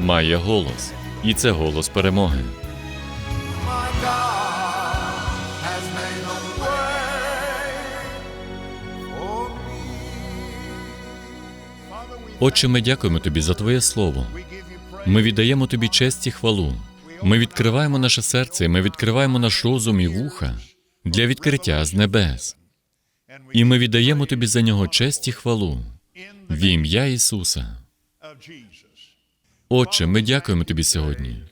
має голос, і це голос перемоги. Отче, ми дякуємо тобі за Твоє слово. Ми віддаємо тобі честь і хвалу. Ми відкриваємо наше серце, ми відкриваємо наш розум і вуха для відкриття з небес. І ми віддаємо тобі за нього честь і хвалу в ім'я Ісуса. Отче, ми дякуємо тобі сьогодні.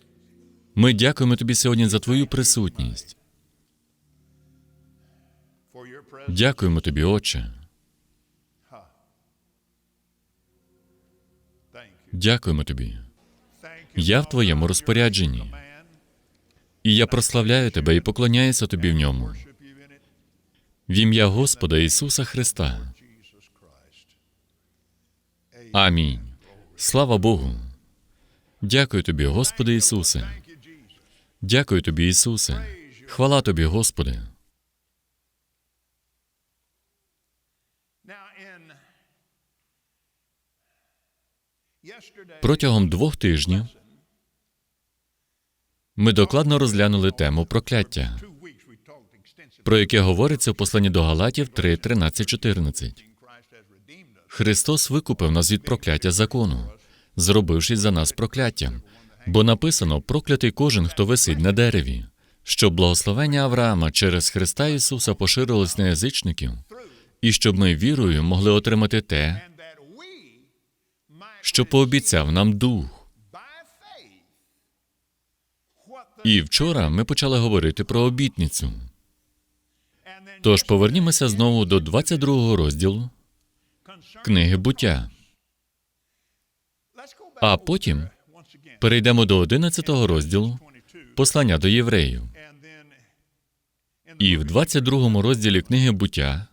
Ми дякуємо тобі сьогодні за твою присутність. Дякуємо тобі, Отче. Дякуємо тобі. Я в твоєму розпорядженні, і я прославляю тебе і поклоняюся тобі в ньому. В ім'я Господа Ісуса Христа. Амінь. Слава Богу. Дякую тобі, Господи Ісусе. Дякую тобі, Ісусе. Хвала тобі, Господи. Протягом двох тижнів ми докладно розглянули тему прокляття, про яке говориться в посланні до Галатів 3, 13, 14. Christ has redeemed us. Христос викупив нас від прокляття закону, зробившись за нас прокляттям. Бо написано проклятий кожен, хто висить на дереві, щоб благословення Авраама через Христа Ісуса поширилось на язичників, і щоб ми вірою могли отримати те, що пообіцяв нам Дух. І вчора ми почали говорити про обітницю. Тож повернімося знову до 22 розділу книги буття, а потім перейдемо до 11 розділу послання до євреїв. І в 22 розділі книги буття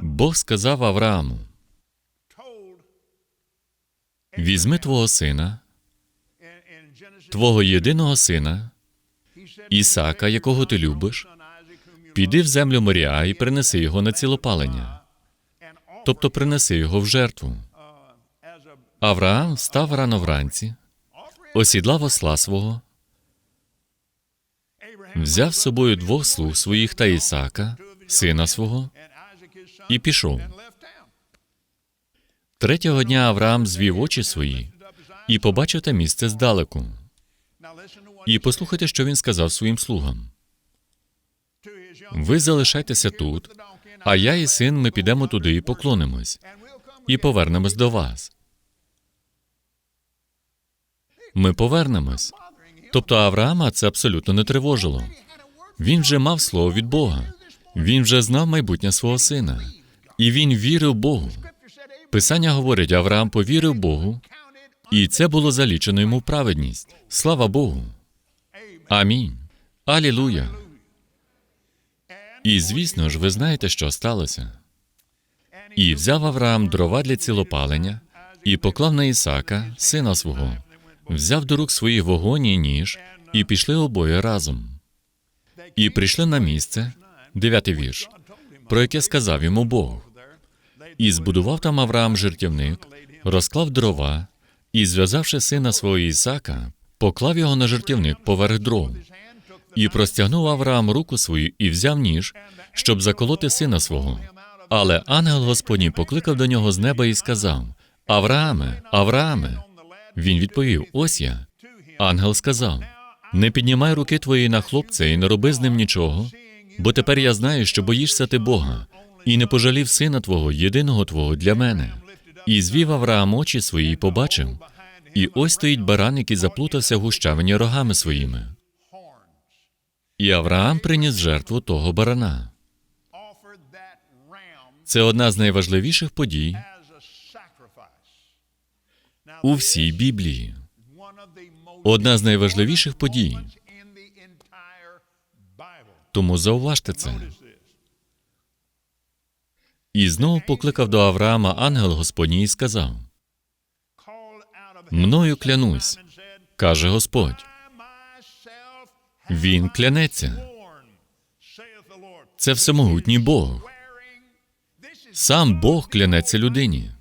Бог сказав Аврааму: Візьми твого сина, твого єдиного сина, Ісака, якого ти любиш, піди в землю Моріа і принеси його на цілопалення, тобто принеси його в жертву. Авраам встав рано вранці, осідлав осла свого, взяв з собою двох слуг своїх та Ісака, сина свого, і пішов. Третього дня Авраам звів очі свої і побачив те місце здалеку. І послухайте, що він сказав своїм слугам. Ви залишайтеся тут, а я і син ми підемо туди і поклонимось, і повернемось до вас. Ми повернемось. Тобто Авраама це абсолютно не тривожило. Він вже мав слово від Бога. Він вже знав майбутнє свого сина. І він вірив Богу. Писання говорить, Авраам повірив Богу, і це було залічено йому праведність. Слава Богу. Амінь. Алілуя. І звісно ж, ви знаєте, що сталося. І взяв Авраам дрова для цілопалення і поклав на Ісака, сина свого, взяв до рук своїх вогонь і ніж, і пішли обоє разом. І прийшли на місце, дев'ятий вірш, про яке сказав йому Бог. І збудував там Авраам жертівник, розклав дрова, і, зв'язавши сина свого Ісака, поклав його на жертівник поверх дров. І простягнув Авраам руку свою і взяв ніж, щоб заколоти сина свого. Але ангел Господній покликав до нього з неба і сказав: Аврааме, Аврааме. Він відповів: Ось я. Ангел сказав: Не піднімай руки твої на хлопця і не роби з ним нічого, бо тепер я знаю, що боїшся ти Бога, і не пожалів сина твого, єдиного твого для мене. І звів Авраам очі свої і побачив, і ось стоїть баран, який заплутався гущавині рогами своїми. І Авраам приніс жертву того барана. Це одна з найважливіших подій у всій Біблії. Одна з найважливіших подій. Тому зауважте це. І знову покликав до Авраама ангел Господній і сказав: Мною клянусь, каже Господь. Він клянеться. Це всемогутній Бог. Сам Бог клянеться людині.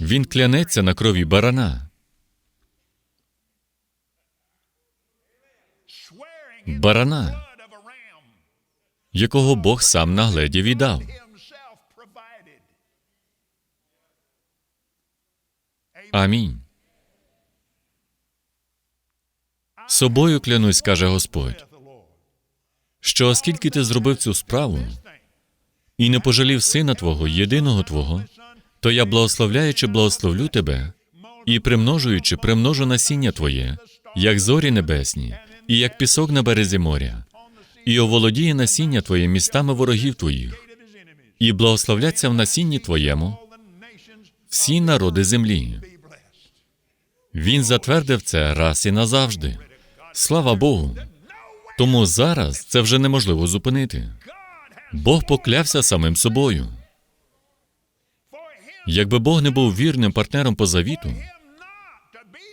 Він клянеться на крові барана, барана, якого Бог сам нагледів і дав. Амінь. Собою клянусь, каже Господь, що оскільки ти зробив цю справу і не пожалів сина твого, єдиного твого, то я благословляючи благословлю тебе і примножуючи примножу насіння твоє, як зорі небесні, і як пісок на березі моря, і оволодіє насіння твоє містами ворогів твоїх, і благословляться в насінні твоєму всі народи землі. Він затвердив це раз і назавжди. Слава Богу. Тому зараз це вже неможливо зупинити. Бог поклявся самим собою. Якби Бог не був вірним партнером по завіту,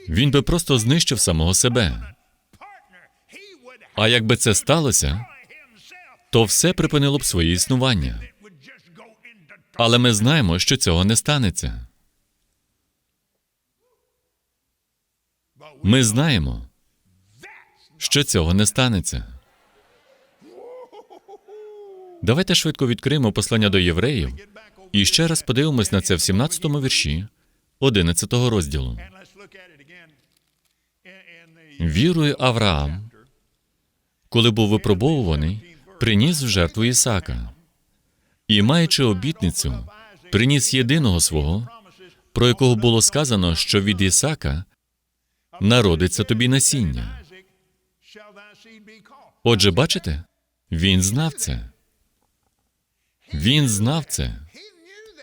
він би просто знищив самого себе. А якби це сталося, то все припинило б своє існування. Але ми знаємо, що цього не станеться. Ми знаємо, що цього не станеться. Давайте швидко відкриємо послання до євреїв і ще раз подивимось на це в 17-му вірші 11-го розділу. Вірою Авраам, коли був випробовуваний, приніс в жертву Ісака. І, маючи обітницю, приніс єдиного свого, про якого було сказано, що від Ісака народиться тобі насіння. Отже, бачите, він знав це. Він знав це.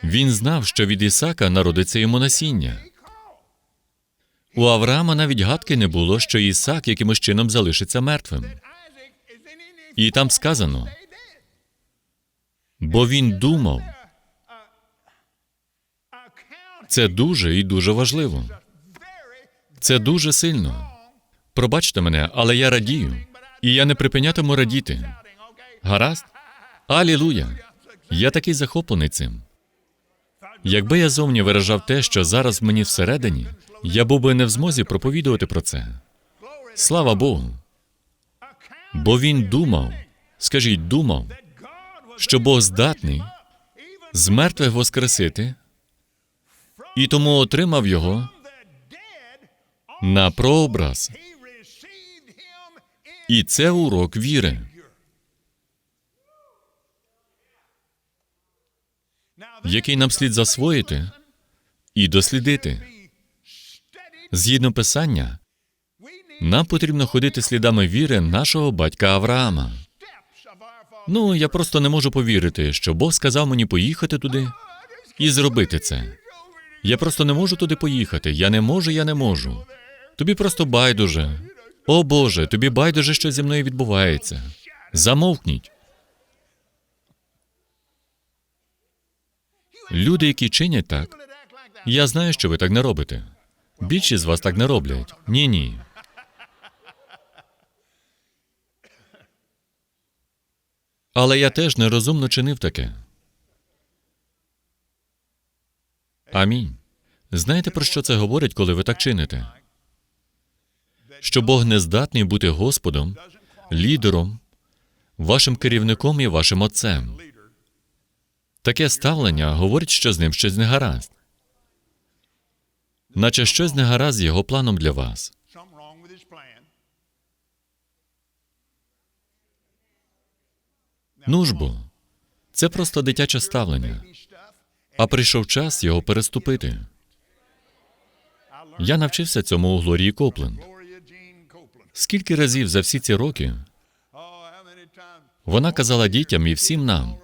Він знав, що від Ісака народиться йому насіння. У Авраама навіть гадки не було, що Ісак якимось чином залишиться мертвим. І там сказано, бо він думав. Це дуже і дуже важливо. Це дуже сильно. Пробачте мене, але я радію, і я не припинятиму радіти. Гаразд? Алілуя! Я такий захоплений цим. Якби я зовні виражав те, що зараз мені всередині, я був би не в змозі проповідувати про це. Слава Богу. Бо він думав, скажіть, думав, що Бог здатний з мертвих воскресити, і тому отримав його на прообраз. І це урок віри. який нам слід засвоїти і дослідити. Згідно писання, нам потрібно ходити слідами віри нашого батька Авраама. Ну, я просто не можу повірити, що Бог сказав мені поїхати туди і зробити це. Я просто не можу туди поїхати. Я не можу, я не можу. Тобі просто байдуже. О Боже, тобі байдуже, що зі мною відбувається. Замовкніть. Люди, які чинять так. Я знаю, що ви так не робите. Більшість з вас так не роблять. Ні, ні. Але я теж нерозумно чинив таке. Амінь. Знаєте, про що це говорить, коли ви так чините? Що Бог не здатний бути Господом, лідером, вашим керівником і вашим отцем. Таке ставлення говорить, що з ним щось не гаразд. Наче щось не гаразд з його планом для вас. Ну ж бо, це просто дитяче ставлення, а прийшов час його переступити. Я навчився цьому у Глорії Копленд. Скільки разів за всі ці роки вона казала дітям і всім нам: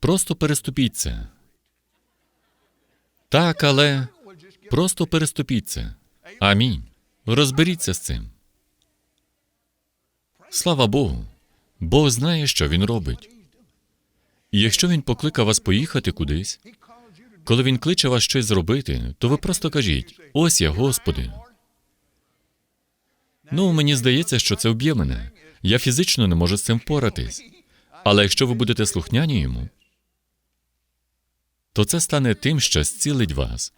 просто переступіть це. Так, але просто переступіть це. Амінь. Розберіться з цим. Слава Богу. Бог знає, що він робить. І якщо він покликав вас поїхати кудись, коли він кличе вас щось зробити, то ви просто кажіть: ось я, Господи. Ну, мені здається, що це вб'є мене. Я фізично не можу з цим впоратись. Але якщо ви будете слухняні йому, то це стане тим, що зцілить вас.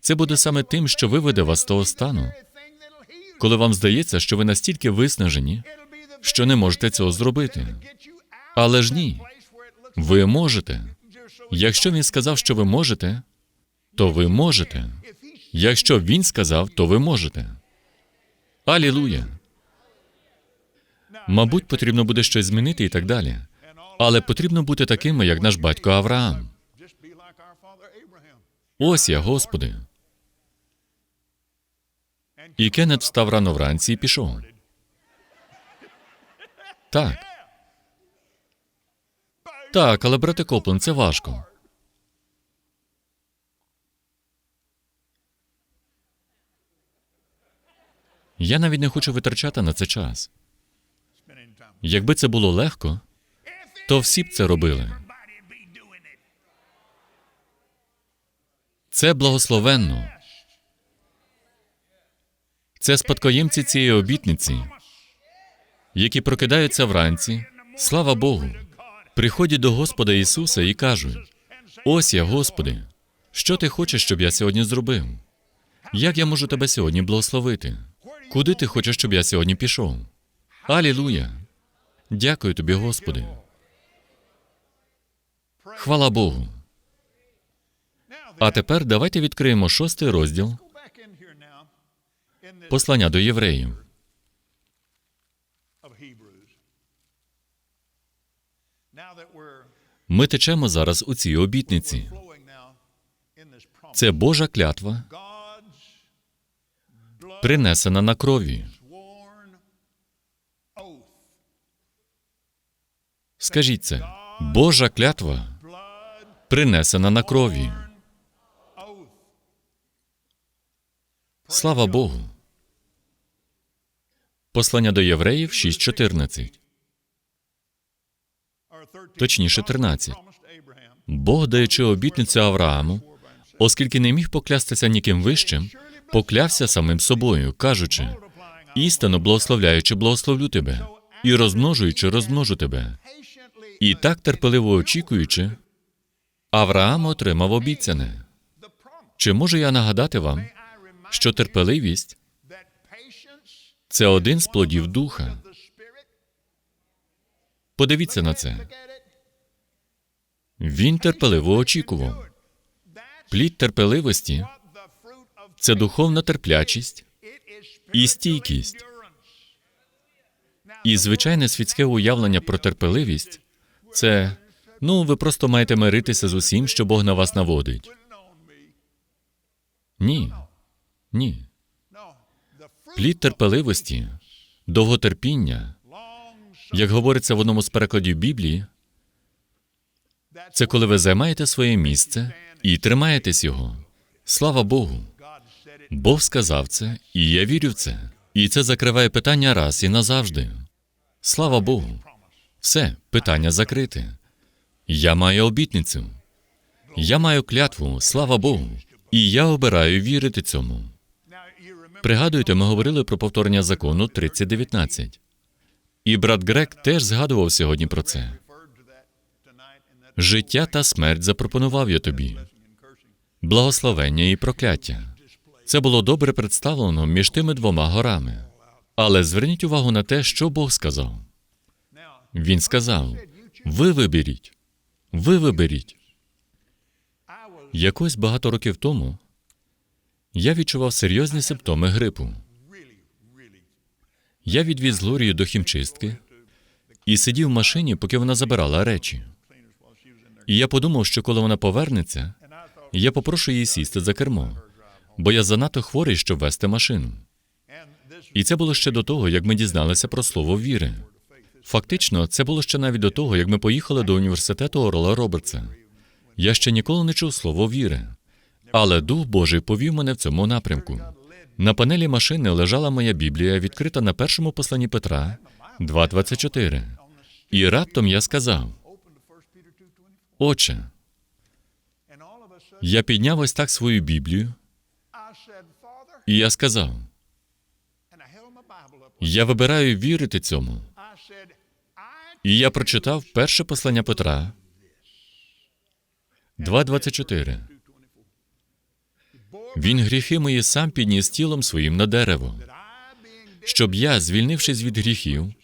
Це буде саме тим, що виведе вас з того стану, коли вам здається, що ви настільки виснажені, що не можете цього зробити. Але ж ні, ви можете. Якщо він сказав, що ви можете, то ви можете. Якщо він сказав, то ви можете. Алілуя. Мабуть, потрібно буде щось змінити і так далі. Але потрібно бути такими, як наш батько Авраам. Ось я, Господи. І Кеннет встав рано вранці і пішов. Так. Так, але брате Коплен, це важко. Я навіть не хочу витрачати на це час. Якби це було легко, то всі б це робили. Це благословенно. Це спадкоємці цієї обітниці, які прокидаються вранці, слава Богу, приходять до Господа Ісуса і кажуть: Ось я, Господи, що ти хочеш, щоб я сьогодні зробив? Як я можу тебе сьогодні благословити? Куди ти хочеш, щоб я сьогодні пішов? Алілуя! Дякую тобі, Господи. Хвала Богу. А тепер давайте відкриємо шостий розділ послання до євреїв. Ми течемо зараз у цій обітниці. Це Божа клятва, принесена на крові. Скажіть це. Божа клятва принесена на крові. Слава Богу. Послання до євреїв 6.14. Or 13. Точніше, 13. Бог, даючи обітницю Аврааму, оскільки не міг поклястися ніким вищим, поклявся самим собою, кажучи: істинно благословляючи, благословлю тебе, і розмножуючи, розмножу тебе. І так терпеливо очікуючи, Авраам отримав обіцяне. Чи можу я нагадати вам, що терпеливість це один з плодів духа? Подивіться на це. Він терпеливо очікував. Плід терпеливості це духовна терплячість і стійкість. І звичайне світське уявлення про терпеливість це ну, ви просто маєте миритися з усім, що Бог на вас наводить. Ні. Ні. Плід терпеливості, довготерпіння, як говориться в одному з перекладів Біблії, це коли ви займаєте своє місце і тримаєтесь його. Слава Богу. Бог сказав це, і я вірю в це. І це закриває питання раз і назавжди. Слава Богу. Все, питання закрите. Я маю обітницю. Я маю клятву, слава Богу. І я обираю вірити цьому. Пригадуєте, ми говорили про повторення закону 30.19. І брат Грек теж згадував сьогодні про це. Життя та смерть запропонував я тобі. благословення і прокляття. Це було добре представлено між тими двома горами. Але зверніть увагу на те, що Бог сказав. Він сказав: ви виберіть, ви виберіть. Якось багато років тому я відчував серйозні симптоми грипу. Я відвіз Глорію до хімчистки і сидів в машині, поки вона забирала речі. І я подумав, що коли вона повернеться, я попрошу її сісти за кермо, бо я занадто хворий, щоб вести машину. І це було ще до того, як ми дізналися про слово віри. Фактично, це було ще навіть до того, як ми поїхали до університету Орла Робертса. Я ще ніколи не чув слово віри, але Дух Божий повів мене в цьому напрямку. На панелі машини лежала моя Біблія, відкрита на першому посланні Петра 2.24. І раптом я сказав: Отче, я підняв ось так свою Біблію, і я сказав: Я вибираю вірити цьому. І я прочитав перше послання Петра 2.24. Він гріхи мої сам підніс тілом своїм на дерево, щоб я, звільнившись від гріхів,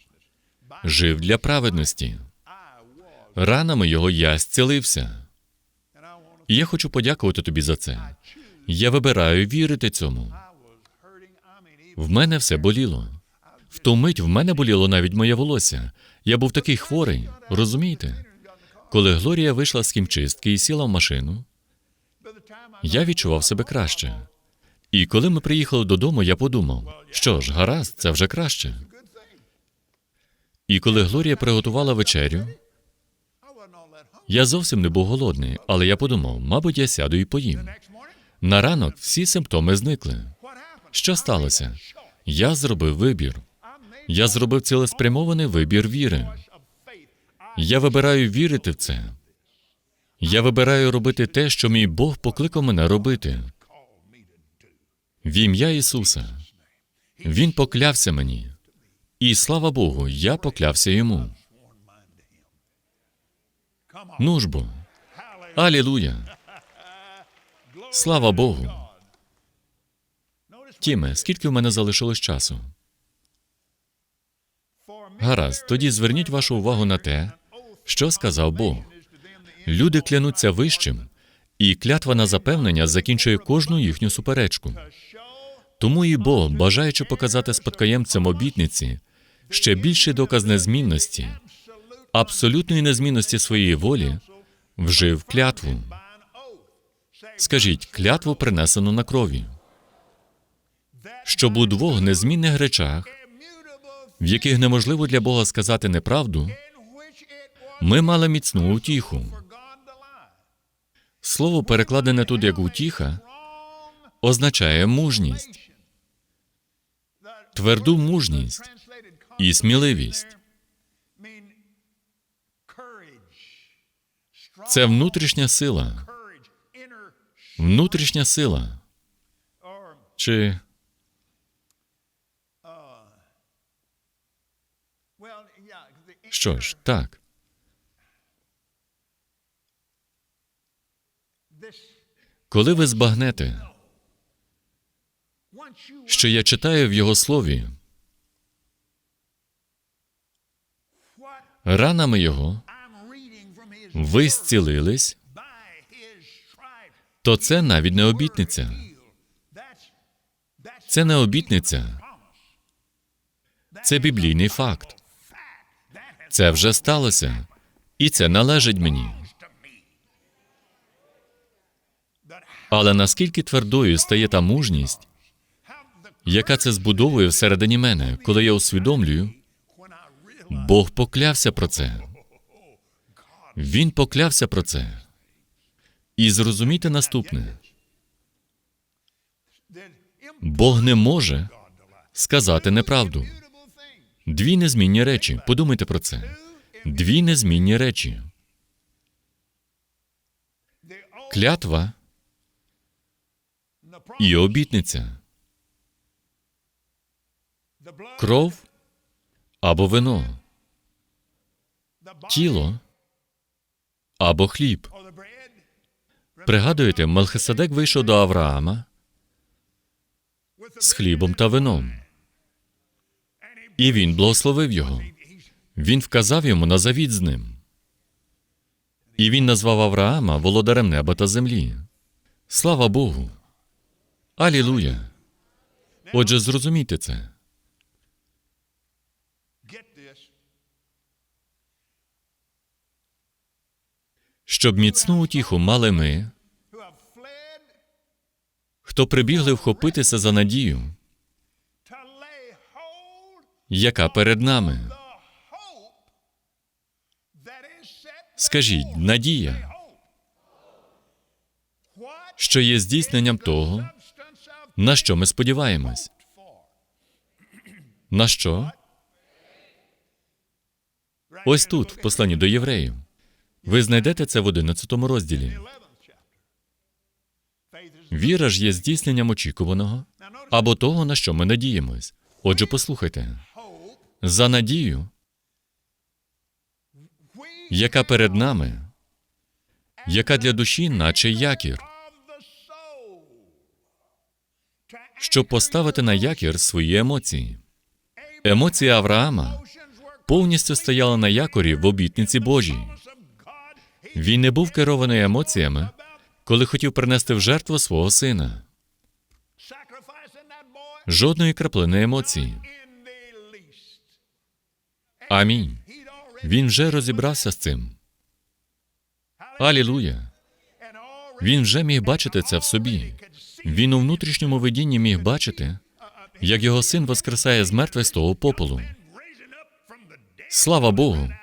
жив для праведності. Ранами його я зцілився. І я хочу подякувати тобі за це. Я вибираю вірити цьому. В мене все боліло. В ту мить в мене боліло навіть моє волосся. Я був такий хворий, розумієте? Коли Глорія вийшла з хімчистки і сіла в машину, я відчував себе краще. І коли ми приїхали додому, я подумав, що ж, гаразд, це вже краще. І коли Глорія приготувала вечерю, я зовсім не був голодний, але я подумав, мабуть, я сяду і поїм. На ранок всі симптоми зникли. Що сталося? Я зробив вибір. Я зробив цілеспрямований вибір віри. Я вибираю вірити в це. Я вибираю робити те, що мій Бог покликав мене робити. В ім'я Ісуса. Він поклявся мені. І слава Богу, я поклявся йому. Ну ж бо. Алілуя. Слава Богу. Тіме, скільки в мене залишилось часу? Гаразд, тоді зверніть вашу увагу на те, що сказав Бог. Люди клянуться вищим, і клятва на запевнення закінчує кожну їхню суперечку. Тому і Бог, бажаючи показати спадкоємцям обітниці ще більший доказ незмінності, абсолютної незмінності своєї волі, вжив клятву. Скажіть, клятву принесену на крові, щоб у двох незмінних речах, в яких неможливо для Бога сказати неправду, ми мали міцну утіху. Слово, перекладене тут як утіха, означає мужність, тверду мужність і сміливість. Це внутрішня сила, внутрішня сила. Чи що ж, так. Коли ви збагнете, що я читаю в його слові, ранами його ви зцілились, то це навіть не обітниця. Це не обітниця, це біблійний факт. Це вже сталося, і це належить мені. Але наскільки твердою стає та мужність, яка це збудовує всередині мене, коли я усвідомлюю, Бог поклявся про це. Він поклявся про це. І зрозумійте наступне: Бог не може сказати неправду. Дві незмінні речі. Подумайте про це. Дві незмінні речі. Клятва і обітниця. Кров або вино. Тіло або хліб. Пригадуєте, Мелхиседек вийшов до Авраама з хлібом та вином, і він благословив його. Він вказав йому на завіт з ним. І він назвав Авраама володарем неба та землі. Слава Богу! Алілуя! Отже, зрозумійте це. Щоб міцну утіху мали ми, хто прибігли вхопитися за надію, яка перед нами. Скажіть, надія, що є здійсненням того, на що ми сподіваємось. На що? Ось тут, в посланні до євреїв. Ви знайдете це в 11 розділі. 11th chapter. Faith is Віра ж є здійсненням очікуваного або того, на що ми надіємось. Отже, послухайте, за надію, яка перед нами, яка для душі, наче якір, щоб поставити на якір свої емоції. Емоції Авраама повністю стояли на якорі в обітниці Божій. Він не був керований емоціями, коли хотів принести в жертву свого сина. Жодної краплини емоцій. Амінь. Він вже розібрався з цим. Алілуя. Він вже міг бачити це в собі. Він у внутрішньому видінні міг бачити, як його син воскресає з мертвих з того попелу. Слава Богу!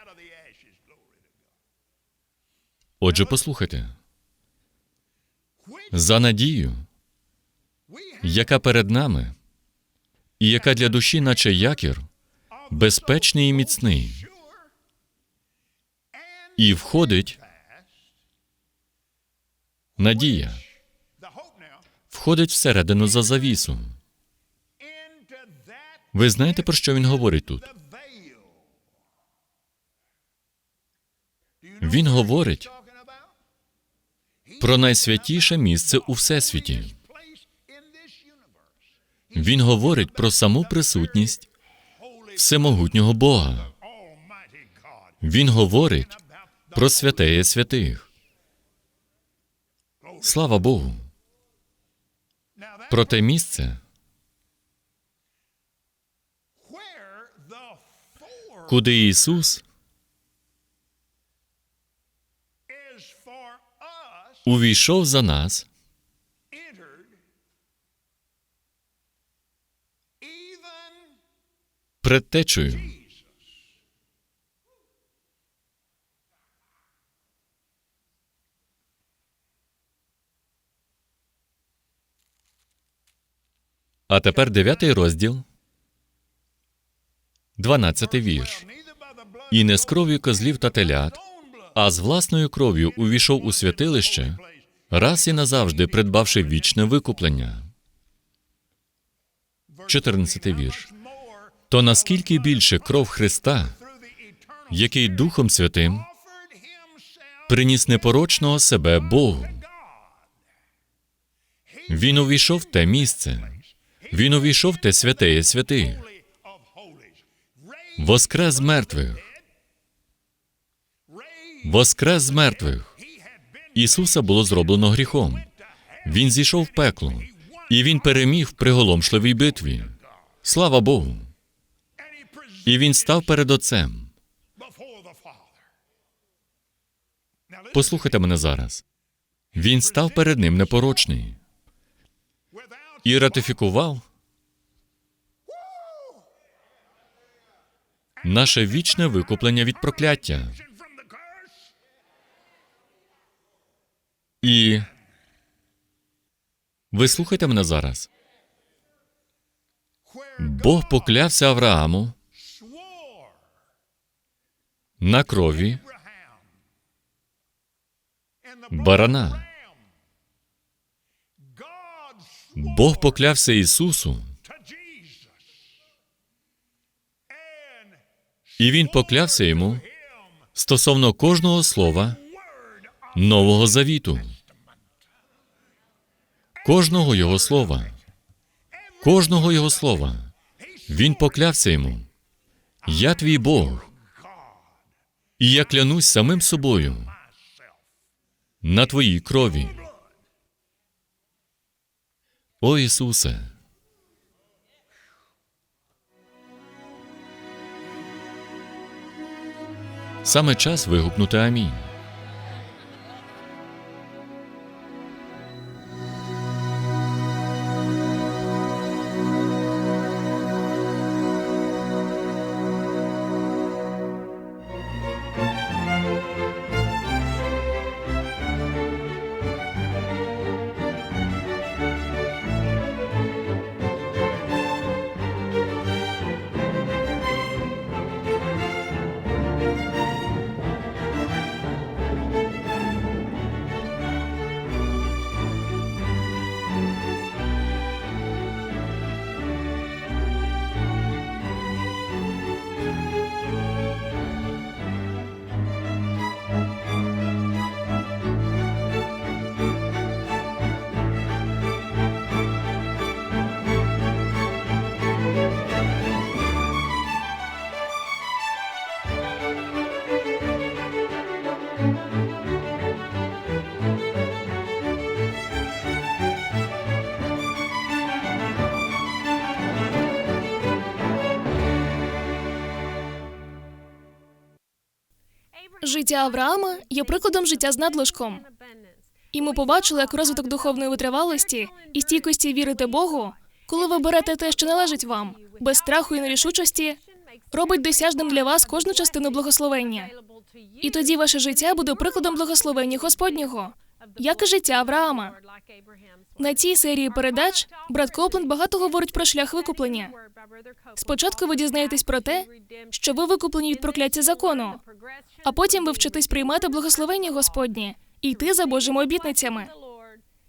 Отже, послухайте, за надію, яка перед нами, і яка для душі, наче якір, безпечний і міцний, і входить надія, входить всередину за завісу. Ви знаєте, про що він говорить тут? Він говорить про найсвятіше місце у всесвіті. Він говорить про саму присутність всемогутнього Бога. Він говорить про святеє святих. Слава Богу! Про те місце, куди Ісус увійшов за нас, предтечею. А тепер дев'ятий розділ, дванадцятий вірш. І не з кров'ю козлів та телят, а з власною кров'ю увійшов у святилище, раз і назавжди придбавши вічне викуплення. 14 вірш. То наскільки більше кров Христа, який Духом Святим приніс непорочного себе Богу. Він увійшов в те місце. Він увійшов в те святеє святих. Воскрес мертвих. Воскрес мертвих. Ісуса було зроблено гріхом. Він зійшов в пекло, і він переміг в приголомшливій битві. Слава Богу! І він став перед Отцем. Послухайте мене зараз. Він став перед ним непорочний і ратифікував наше вічне викуплення від прокляття. І ви слухайте мене зараз. Бог поклявся Аврааму на крові барана. Бог поклявся Ісусу, і Він поклявся йому стосовно кожного слова Нового Завіту. Кожного його слова. Кожного його слова. Він поклявся йому. Я твій Бог. І я клянусь самим собою на твоїй крові. О Ісусе. Саме час вигукнути Амінь. Життя Авраама є прикладом життя з надлишком. І ми побачили, як розвиток духовної витривалості і стійкості вірити Богу, коли ви берете те, що належить вам, без страху і нерішучості, робить досяжним для вас кожну частину благословення. І тоді ваше життя буде прикладом благословення Господнього, як і життя Авраама. На цій серії передач брат Копленд багато говорить про шлях викуплення. Спочатку ви дізнаєтесь про те, що ви викуплені від прокляття закону, а потім ви вчитесь приймати благословення Господнє і йти за Божими обітницями.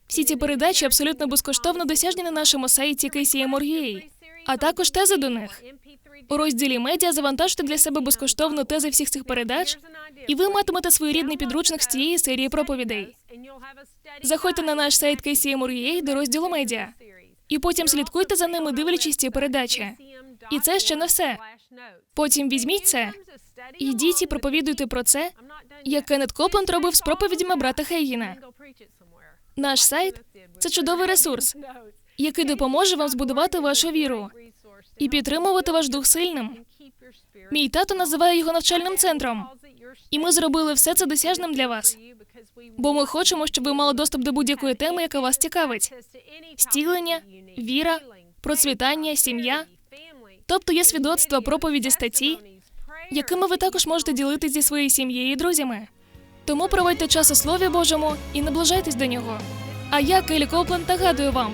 Всі ці передачі абсолютно безкоштовно досяжні на нашому сайті KCM.org.ua, а також тези до них. У розділі медіа завантажте для себе безкоштовно тези всіх цих передач, і ви матимете своєрідний підручник з цієї серії проповідей. Заходьте на наш сайт KCM.org.ua до розділу медіа, і потім слідкуйте за ними, дивлячись ці передачі. І це ще не все. Потім візьміть це, йдіть і проповідуйте про це, як Кеннет Копленд робив з проповідями брата Хейгіна. Наш сайт це чудовий ресурс, який допоможе вам збудувати вашу віру і підтримувати ваш дух сильним. Мій тато називає його навчальним центром, і ми зробили все це досяжним для вас. Бо ми хочемо, щоб ви мали доступ до будь-якої теми, яка вас цікавить: стілення, віра, процвітання, сім'я. Тобто є свідоцтва, проповіді, статті, якими ви також можете ділитися зі своєю сім'єю і друзями. Тому проводьте час у Слові Божому і наближайтесь до нього. А я, Келі Копленд, нагадую вам,